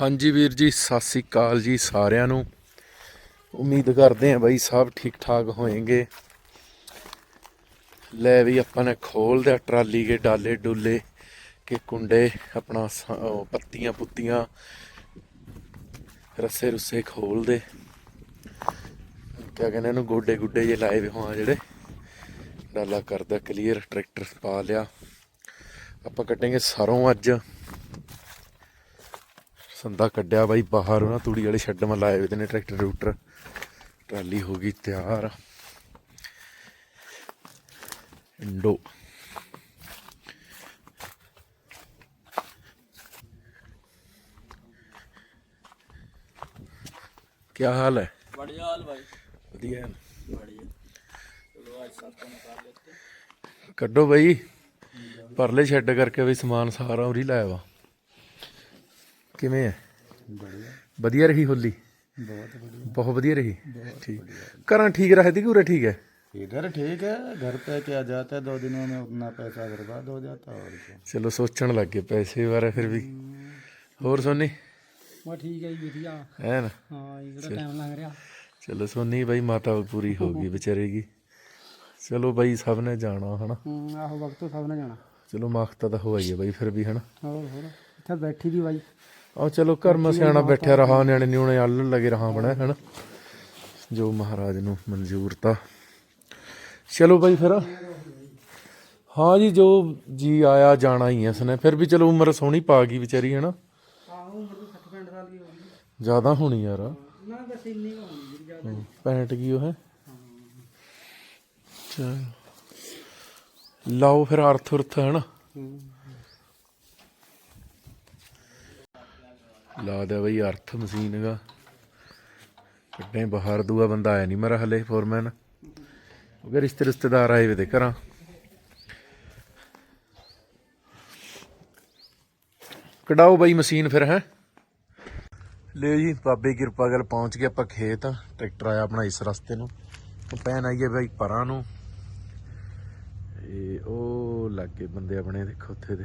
ਹਾਂਜੀ ਵੀਰ ਜੀ, ਸਤਿ ਸ੍ਰੀ ਅਕਾਲ ਜੀ ਸਾਰਿਆਂ ਨੂੰ। ਉਮੀਦ ਕਰਦੇ ਹਾਂ ਬਾਈ ਸਭ ਠੀਕ ਠਾਕ ਹੋਏਗੇ। ਲੈ ਵੀ ਆਪਾਂ ਨੇ ਖੋਲ ਦਿਆ ਟਰਾਲੀ ਕੇ ਡਾਲੇ ਡੁੱਲੇ ਕੇ ਕੁੰਡੇ, ਆਪਣਾ ਪੱਤੀਆਂ ਪੁੱਤੀਆਂ ਰੱਸੇ ਰੁੱਸੇ ਖੋਲ ਦੇ। ਕਿਆ ਕਹਿੰਦੇ ਇਹਨੂੰ ਗੋਡੇ ਗੁੱਡੇ ਜੇ ਲਾਏ ਵੇ ਹੋਆ ਜਿਹੜੇ। ਡਾਲਾ ਕਰਦਾ ਕਲੀਅਰ ਟਰੈਕਟਰ ਪਾ ਲਿਆ। ਆਪਾਂ ਕੱਟਾਂਗੇ ਸਰੋਂ ਅੱਜ। ਸੰਦਾ ਕੱਢਿਆ ਬਾਈ ਬਾਹਰ ਉਹਨਾਂ ਤੂੜੀ ਵਾਲੇ ਸ਼ੈੱਡ ਮਾ ਲਾਏ ਹੋਏ ਨੇ ਟਰੈਕਟਰ ਰੂਟਰ ਟਰਾਲੀ ਹੋ ਗਈ ਤਿਆਰ ਇੰਡੋ ਕੀ ਹਾਲ ਹੈ बढ़िया हाल भाई ਵਧੀਆ ਹੈ बढ़िया चलो आज साथ को निकाल लेते हैं। ਕੱਢੋ ਬਈ ਪਰਲੇ ਸ਼ੈੱਡ ਕਰਕੇ ਵੀ ਸਮਾਨ ਸਾਰਾ ਉਰੀ ਲਾਇਆ ਵਾ ਕਿਵੇਂ ਹੈ ਵਧੀਆ ਰਹੀ ਹੋਲੀ बहुत बढ़िया ਬਹੁਤ ਵਧੀਆ ਰਹੀ ਠੀਕ ਘਰਾਂ ਠੀਕ ਰਹੇ ਤੀ ਕਿ ਉਰੇ ਠੀਕ ਹੈ इधर ठीक है घर पे क्या जाता है दो दिनों में उतना पैसा बर्बाद हो जाता है और क्या ਚਲੋ ਸੋਚਣ ਲੱਗ ਗਏ ਪੈਸੇ ਬਾਰੇ ਫਿਰ ਵੀ ਹੋਰ ਸੋਨੀ मैं ठीक है जी बढ़िया ਹੈ ਨਾ हाँ इधर टाइम लग रहा ਚਲੋ ਸੋਨੀ ਬਾਈ ਮਾਤਾ ਪੂਰੀ ਹੋ ਗਈ ਵਿਚਾਰੇਗੀ ਚਲੋ ਬਾਈ ਸਭ ਨੇ ਜਾਣਾ ਹਨਾ आहो वक्त तो सबने जाना ਚਲੋ ਮਾਖਤਾ ਤਾਂ ਹੋਈ ਹੈ ਬਾਈ ਫਿਰ ਵੀ ਹਨਾ और और इतना बैठी थी भाई ਆ ਚਲੋ ਕਰਮ ਸਿਆਣਾ ਬੈਠਿਆ ਰਹਾ ਨਿਆਣੇ ਨਿਉਣੇ ਆਲਣ ਲਗੇ ਰਹਾ ਬਣਾ ਹਨ? ਜੋ ਮਹਾਰਾਜ ਨੂੰ ਮਨਜ਼ੂਰ ਤਾਂ। ਚਲੋ ਬਾਈ ਫਿਰ। ਹਾਂ ਜੀ ਜੋ ਜੀ ਆਇਆ ਜਾਣਾ ਹੀ ਐ ਸਨੇ ਫਿਰ ਵੀ ਚਲੋ ਉਮਰ ਸੋਹਣੀ ਪਾ ਗਈ ਵਿਚਾਰੀ ਹਨਾ? ਜ਼ਿਆਦਾ ਹੋਣੀ ਯਾਰ। ਨਾ ਬਸ ਇੰਨੀ ਹੋਣੀ ਜ਼ਿਆਦਾ। 65 ਕੀ ਉਹ ਹੈ? ਚਲ। ਲਾਓ ਫਿਰ ਅਰਥ ਉਰਥ ਹਨਾ ਨਾ ਲਾ ਦੇ ਬਈ, ਅਰਥ ਮਸ਼ੀਨ ਦਾ ਕੱਢੇ ਬਾਹਰ, ਦੂਆ ਬੰਦਾ ਆਇਆ ਨਹੀਂ ਮੇਰਾ ਹਲੇ ਫੋਰਮੈਨ ਉਹ ਰਿਸ਼ਤੇ ਰਿਸ਼ਤੇਦਾਰ ਆਏ ਵੇ ਤੇ ਘਰਾਂ। ਕਢਾਓ ਬਈ ਮਸ਼ੀਨ ਫਿਰ, ਹੈ। ਲੈ ਜੀ, ਬਾਬੇ ਕਿਰਪਾ ਗੱਲ ਪਹੁੰਚ ਗਏ, ਆਪਾਂ ਖੇਤ। ਟਰੈਕਟਰ ਆਇਆ ਆਪਣਾ ਇਸ ਰਸਤੇ ਨੂੰ। ਉਹ ਪੈਨ ਆਈਏ ਬਾਈ ਪਰਾਂ ਨੂੰ। ਇਹ ਉਹ ਲੱਗੇ ਬੰਦੇ ਆਪਣੇ ਦੇਖੋ ਉੱਥੇ ਦੇ।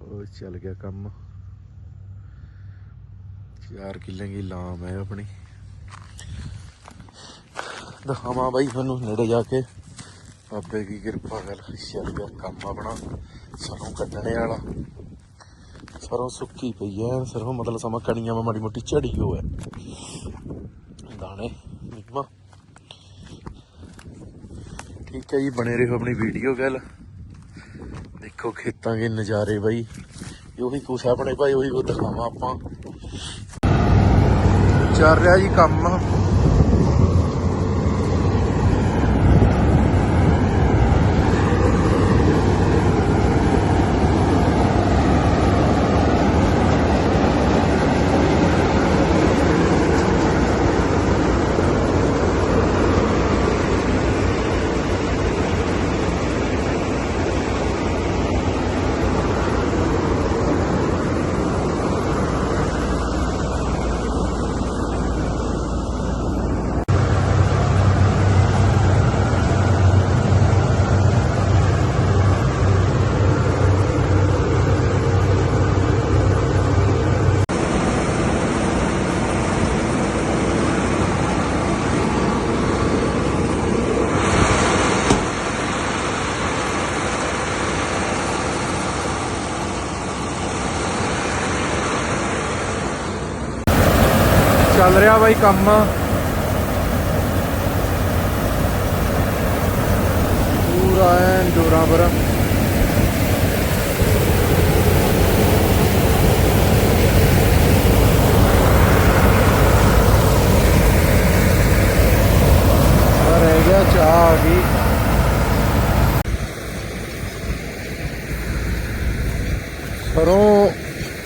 ਉਹ ਚੱਲ ਗਿਆ ਕੰਮ। ਚਾਰ ਕਿੱਲੇ ਦੀ ਲਾਮ ਹੈ ਆਪਣੀ। ਦਿਖਾਵਾਂ ਬਾਈ ਤੁਹਾਨੂੰ ਨੇੜੇ ਜਾ ਕੇ। ਬਾਬੇ ਦੀ ਕਿਰਪਾ ਗੱਲ ਚੱਲ ਗਿਆ ਕੰਮ ਆਪਣਾ ਸਰੋਂ ਕੱਢਣੇ ਵਾਲਾ। ਸਰੋਂ ਸੁੱਕੀ ਪਈ ਹੈ, ਸਰੋਂ ਮਤਲਬ ਸਮਾਂ ਕਣੀਆਂ ਮਾੜੀ ਮੋਟੀ ਝੜੀ ਹੋ ਐ ਦਾਣੇ ਨਿਕਮਾ ਠੀਕ ਹੈ ਜੀ, ਬਣੇ ਰਹੋ ਆਪਣੀ ਵੀਡੀਓ ਗੱਲ। ਦੇਖੋ ਖੇਤਾਂ ਦੇ ਨਜ਼ਾਰੇ ਬਾਈ। ਉਹੀ ਕੁਛ ਆਪਣੇ ਭਾਈ, ਉਹੀ ਉਹ ਦਿਖਾਵਾਂ ਆਪਾਂ। ਚੱਲ ਰਿਹਾ ਜੀ ਕੰਮ। ਚੱਲ ਰਿਹਾ ਬਾਈ ਕੰਮ। ਪੂਰਾ ਐਨ ਜੋਰਾਂ ਪਰ ਆਹ ਰਹਿ ਗਿਆ ਚਾਹ ਆ ਗਈ। ਸਰੋਂ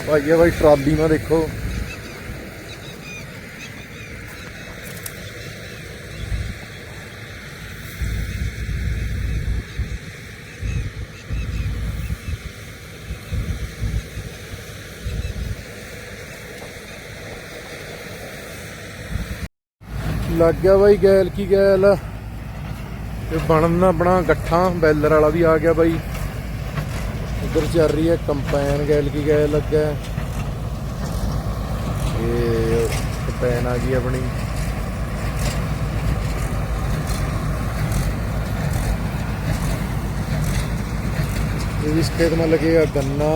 ਭਾਈਏ ਬਾਈ ਟਰਾਲੀ ਮਾ ਦੇਖੋ। ਲੱਗ ਗਿਆ ਬਾਈ ਗੈਲ ਕੀ ਗੈਲ ਤੇ ਬਣਨਾ ਬਣਾ ਗੱਠਾਂ ਬੈਲਰ ਵਾਲਾ ਵੀ ਆ ਗਿਆ ਬਾਈ ਉਧਰ ਚੱਲ ਰਹੀ ਹੈ ਕੰਪੈਨ ਗੈਲ ਕੀ ਗੈਲ ਲੱਗਾ ਹੈ। ਇਹ ਪੈਨ ਆ ਗਈ ਆਪਣੀ ਇਹ ਇਸ ਖੇਤ में लगेगा गन्ना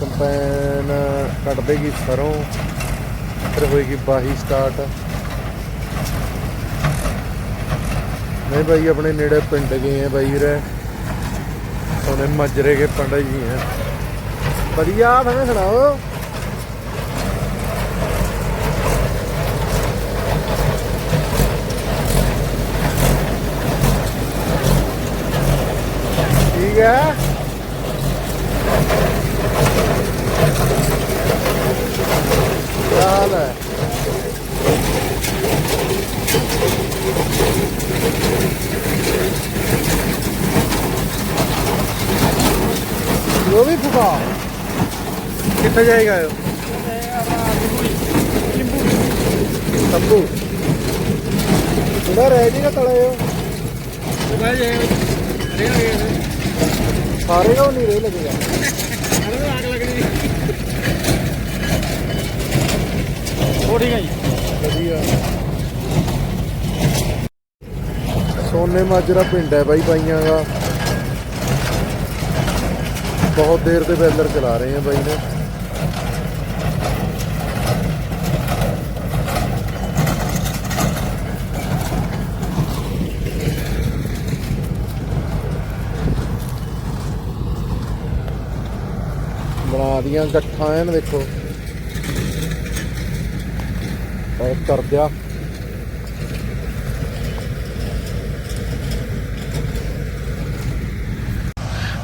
ਕੰਪੈਨ ਕੱਟ ਦੇਗੀ ਸਰੋਂ ਫਿਰ ਹੋਏਗੀ ਬਾਹੀ ਸਟਾਰਟ ਨਹੀਂ ਭਾਈ ਆਪਣੇ ਨੇੜੇ ਪਿੰਡ ਗਏ ਆ ਬਾਈ ਰੇ ਸੋਨੇ ਮਜਰੇ ਕੇ ਪਿੰਡ ਜੀ ਹੈ ਵਧੀਆ ਤੁਹਾਨੂੰ ਸੁਣਾਓ। ਠੀਕ ਹੈ ਕਿਆ ਹਾਲ ਹੈ ਉਹ ਵੀ ਫੁਕਾ ਕਿੱਥੇ ਜਾਏਗਾ ਇਹ? ਤੰਬੂ ਉਹਦਾ ਰਹਿ ਜੀਗਾ ਤਲੇ ਸਾਰੇ ਉਹ ਨਹੀਂ ਰਹਿ ਲੱਗੇਗਾ ਉਹ ਠੀਕ ਹੈ ਜੀ? ਵਧੀਆ। ਸੋਨੇ ਮਾਜਰਾ ਪਿੰਡ ਹੈ ਬਾਈ ਬਾਈਆਂ ਦਾ। ਬਹੁਤ ਦੇਰ ਦੇ ਬੈਲਰ ਚਲਾ ਰਹੇ ਆ ਬਾਈ ਨੇ। ਬਣਾ ਦੀਆਂ ਗੱਠਾਂ ਐਨ ਦੇਖੋ। ਪੈਕ ਕਰ ਦਿਆ।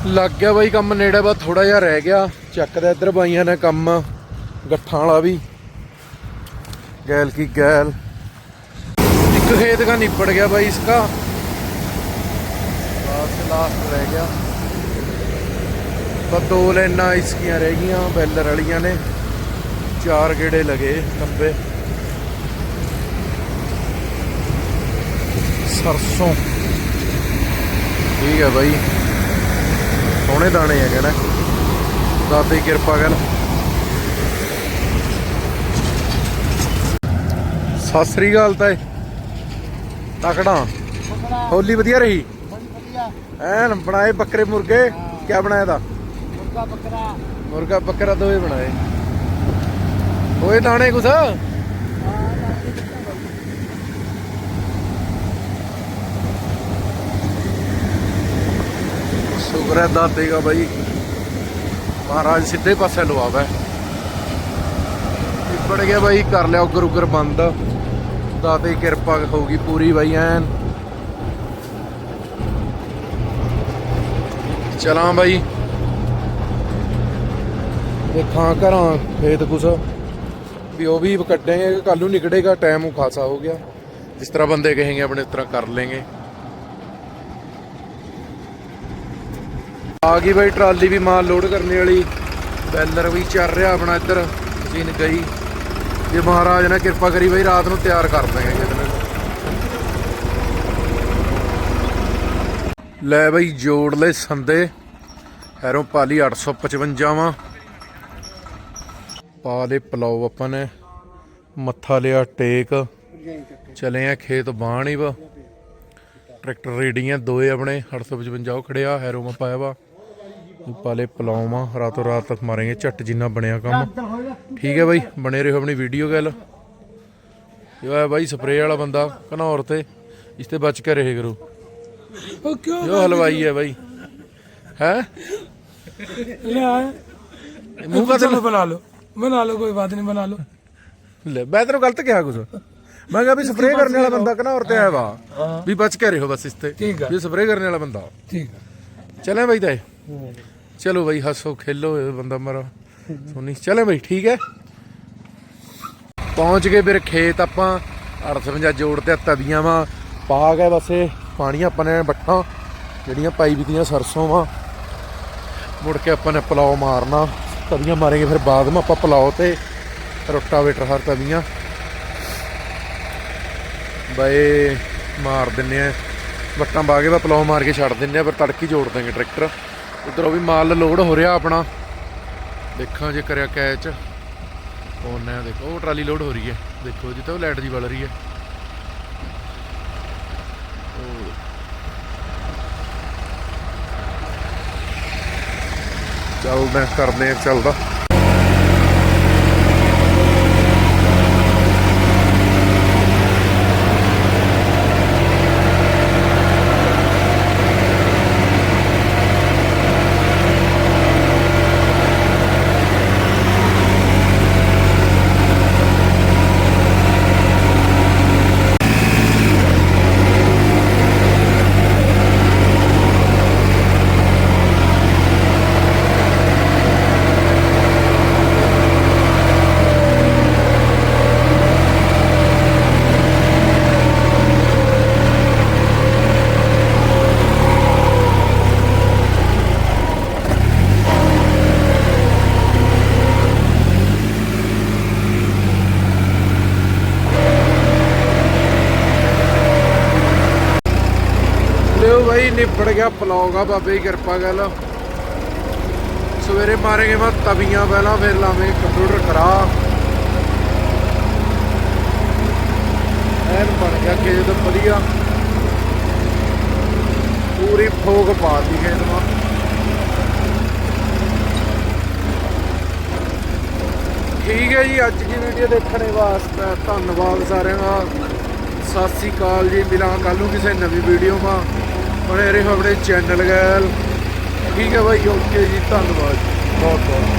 ਲੱਗ ਗਿਆ ਬਾਈ ਕੰਮ, ਨੇੜੇ ਬਾ ਥੋੜਾ ਜਿਹਾ ਰਹਿ ਗਿਆ। ਚੱਕਦਾ ਇੱਧਰ ਬਾਈਆਂ ਨੇ ਕੰਮ, ਗੱਠਾਂ ਵਾਲਾ ਵੀ। ਗੈਲ ਕੀ ਗੈਲ। ਇੱਕ ਖੇਤ ਦਾ ਨਿਪੜ ਗਿਆ ਬਾਈ ਇਸਕਾ। ਲਾਸਟ ਲਾਸਟ ਰਹਿ ਗਿਆ। ਬਸ ਦੋ ਲਾਈਨਾਂ ਇਸਕੀਆਂ ਰਹਿ ਗਈਆਂ, ਬੈਲਰ ਵਾਲੀਆਂ ਨੇ। ਚਾਰ ਗੇੜੇ ਲਗੇ ਲੰਬੇ ਸਰਸੋਂ। ਠੀਕ ਹੈ ਬਾਈ। ਸੋਹਣੇ ਦਾਣੇ ਆ ਕਹਿੰਦਾ ਦਾਤੇ ਕਿਰਪਾ ਕਰਨ। ਸਤਿ ਸ੍ਰੀ ਅਕਾਲ ਤਾਏ। ਤਕੜਾ। ਹੋਲੀ ਵਧੀਆ ਰਹੀ? ਐਨ ਬਣਾਏ ਬੱਕਰੇ ਮੁਰਗੇ? ਕਿਆ ਬਣਾਇਆ ਦਾ ਮੁਰਗਾ ਬੱਕਰਾ। ਮੁਰਗਾ ਬੱਕਰਾ ਦੋਵੇਂ ਬਣਾਏ। ਹੋਏ ਦਾਣੇ ਕੁਛ? ਸ਼ੁਕਰ ਹੈ ਦਾਤੇਗਾ ਬਾਈ। ਮਹਾਰਾਜ ਸਿੱਧੇ ਪਾਸੇ ਲਵਾਵੇ। ਨਿਬੜ ਗਿਆ ਬਾਈ, ਕਰ ਲਿਆ ਉਗਰ ਉਗਰ ਬੰਦ। ਦਾਤੇ ਕਿਰਪਾ ਹੋਊਗੀ ਪੂਰੀ ਬਾਈ, ਐਨ। ਚਲਾਂ ਬਾਈ। ਦੇਖਾਂ ਘਰਾਂ, ਖੇਤ ਕੁਛ। ਵੀ ਉਹ ਵੀ ਕੱਢਾਂਗੇ ਕੱਲ ਨੂੰ ਨਿਕੜੇਗਾ ਟਾਈਮ ਖਾਸਾ ਹੋ ਗਿਆ। ਜਿਸ ਤਰ੍ਹਾਂ ਬੰਦੇ ਕਹੇंगे ਆਪਣੇ ਇਸ ਤਰ੍ਹਾਂ ਕਰ ਲੈਂਗੇ। ਆ ਗਈ ਬਾਈ ਟਰਾਲੀ ਵੀ ਮਾਲ ਲੋਡ ਕਰਨੇ ਵਾਲੀ। ਬੈਲਰ ਵੀ ਚੱਲ ਰਿਹਾ ਆਪਣਾ ਇੱਧਰ, ਮਸ਼ੀਨ ਗਈ। ਜੇ ਮਹਾਰਾਜ ਨੇ ਕਿਰਪਾ ਕਰੀ ਬਾਈ, ਰਾਤ ਨੂੰ ਤਿਆਰ ਕਰ ਦਾਂਗੇ ਕਿਤੇ ਲੈ ਬਾਈ, ਜੋੜ ਲੈ ਸੰਦੇ। ਹੈਰੋਂ ਪਾਲੀ 855 ਵਾ। ਪਾ ਦੇ ਪਲਾਓ ਆਪਾਂ ਨੇ। ਮੱਥਾ ਲਿਆ ਟੇਕ। ਚਲੇ ਆ ਖੇਤ ਬਾਣੀ ਵਾ। ਟਰੈਕਟਰ ਰੇਡੀਆਂ ਦੋਏ ਆਪਣੇ। 855 ਉਹ ਖੜਿਆ, ਹੈਰੋ ਮਾ ਪਾਇਆ ਵਾ। ਪਾਲੇ ਪਲਾਉਮਾ ਰਾਤੋਂ ਰਾਤ ਤੱਕ ਮਾਰਾਂਗੇ ਝੱਟ ਜਿੰਨਾ ਬਣਿਆ ਕੰਮ। ਠੀਕ ਹੈ ਬਾਈ ਬਣੇ ਰਹੋ ਆਪਣੀ ਵੀਡੀਓ ਗੱਲ। ਇਹ ਆ ਬਾਈ ਸਪਰੇਅ ਵਾਲਾ ਬੰਦਾ ਘਨੌਰ ਤੇ। ਇਸ ਤੇ ਬਚ ਕੇ ਰਹੇ ਕਰੋ। ਉਹ ਜੋ ਹਲਵਾਈ ਹੈ ਬਾਈ। ਹੈ? ਲੈ ਮੂੰਹ ਕਾ ਤੇ ਬਣਾ ਲਓ। ਬਣਾ ਲਓ ਕੋਈ ਬਾਤ ਨਹੀਂ ਬਣਾ ਲਓ। ਲੈ ਮੈਂ ਤੈਨੂੰ ਗਲਤ ਕਿਹਾ ਕੁਝ ਮੈਂ ਕਿਹਾ ਵੀ ਸਪਰੇਅ ਕਰਨ ਵਾਲਾ ਬੰਦਾ ਕਨਾ ਤੇ ਆਇਆ ਵਾ। ਵੀ ਬਚ ਕੇ ਰਹੋ ਬਸ ਇਸ ਤੇ। ਵੀ ਸਪਰੇਅ ਕਰਨ ਵਾਲਾ ਬੰਦਾ। ਠੀਕ ਹੈ ਚਲੇ ਬਾਈ ਤਾਏ। चलो भाई हंसो खेलो ये बंदा मरा सोनी चलें भाई ठीक है ਪਹੁੰਚ ਗਏ ਫਿਰ ਖੇਤ ਆਪਾਂ 855 ਜੋੜ ਤੇ ਤਵੀਆਂ ਵਾ ਪਾ ਗਏ ਬਸੇ ਪਾਣੀ ਆਪਾਂ ਨੇ ਬੱਠਾਂ ਜਿਹੜੀਆਂ ਪਾਈ ਵੀਆਂ ਸਰਸੋਂ ਵਾ ਮੁੜ ਕੇ ਆਪਾਂ ਨੇ ਪਲਾਓ ਮਾਰਨਾ ਤਵੀਆਂ ਮਾਰਾਂਗੇ ਫਿਰ ਬਾਅਦ ਵਿੱਚ ਆਪਾਂ ਪਲਾਓ ਤੇ ਰੋਟਾਵੇਟਰ ਹਰ ਤਵੀਆਂ ਬਈ ਮਾਰ ਦਿੰਨੇ ਆ ਵੱਟਾਂ ਪਾ ਕੇ ਬਾ ਪਲਾਓ ਮਾਰ ਕੇ ਛੱਡ ਦਿੰਨੇ ਆ ਫਿਰ ਤੜਕੀ ਜੋੜ ਦਾਂਗੇ ਟਰੈਕਟਰ ਉਧਰੋਂ ਵੀ ਮਾਲ ਲੋਡ ਹੋ ਰਿਹਾ ਆਪਣਾ। ਦੇਖਾਂ ਜੇ ਕਰਿਆ ਕੈਚ। ਪਾਉਂਦੇ ਦੇਖੋ ਉਹ ਟਰਾਲੀ ਲੋਡ ਹੋ ਰਹੀ ਹੈ। ਦੇਖੋ ਜੀ ਤਾਂ ਉਹ ਲਾਈਟ ਜੀ ਬਲ ਰਹੀ ਹੈ। ਉਹ ਚੱਲਦੇ ਆ, ਕਰਦੇ ਆ ਚੱਲਦਾ ਲਿਓ ਭਾਈ ਨਿਬੜ ਗਿਆ ਪਲੌਗ ਆ ਬਾਬੇ ਦੀ ਕਿਰਪਾ ਗੱਲ। ਸਵੇਰੇ ਮਾਰੇਗੇ ਮੈਂ ਤਵੀਆਂ ਪਹਿਲਾਂ, ਫਿਰ ਲਾਵੇਂ ਕੰਪਿਊਟਰ ਕਰਾ। ਐਨ ਬਣ ਗਿਆ ਖੇਤ ਵਧੀਆ। ਪੂਰੀ ਫੋਕ ਪਾ ਦੀ ਖੇਤ ਮਾ। ਠੀਕ ਹੈ ਜੀ, ਅੱਜ ਦੀ ਵੀਡੀਓ ਦੇਖਣ ਵਾਸਤੇ ਧੰਨਵਾਦ ਸਾਰਿਆਂ ਦਾ। ਸਤਿ ਸ੍ਰੀ ਅਕਾਲ ਜੀ, ਮਿਲਾਂ ਕੱਲ ਨੂੰ ਕਿਸੇ ਨਵੀਂ ਵੀਡੀਓ ਮਾ। ਬਣੇ ਰਹੋ ਆਪਣੇ ਚੈਨਲ ਗੈਲ। ਠੀਕ ਹੈ ਭਾਈ ਓਕੇ ਜੀ ਧੰਨਵਾਦ ਬਹੁਤ ਬਹੁਤ।